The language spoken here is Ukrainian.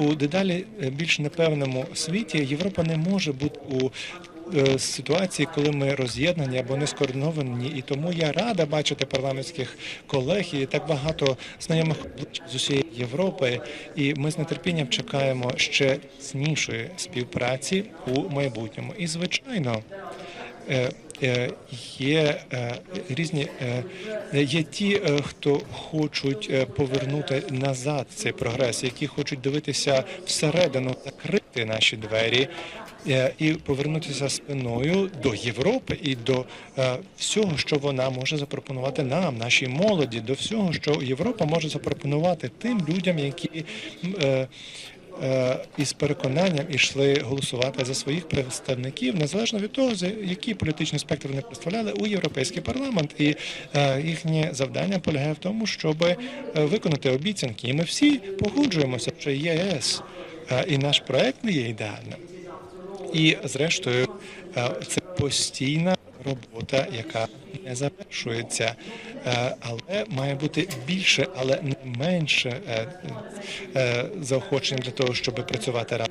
у дедалі е, більш непевному світі Європа не може бути у е, ситуації, коли ми роз'єднані або не скоординовані, і тому я рада бачити парламентських колег і так багато знайомих з усієї Європи. І ми з нетерпінням чекаємо ще цнішої співпраці у майбутньому. І звичайно. Е, Є е, різні е, є ті, хто хочуть повернути назад цей прогрес, які хочуть дивитися всередину, закрити наші двері і повернутися спиною до Європи і до всього, що вона може запропонувати нам, нашій молоді, до всього, що Європа може запропонувати тим людям, які із переконанням ішли голосувати за своїх представників, незалежно від того, за який політичний спектр вони представляли у європейський парламент. І е, їхнє завдання полягає в тому, щоб е, виконати обіцянки. І ми всі погоджуємося, що ЄС е, і наш проект не є ідеальним. І зрештою, е, це постійна робота, яка не завершується, Е, але має бути більше, але не менше е, е, заохочень для того, щоб працювати разом.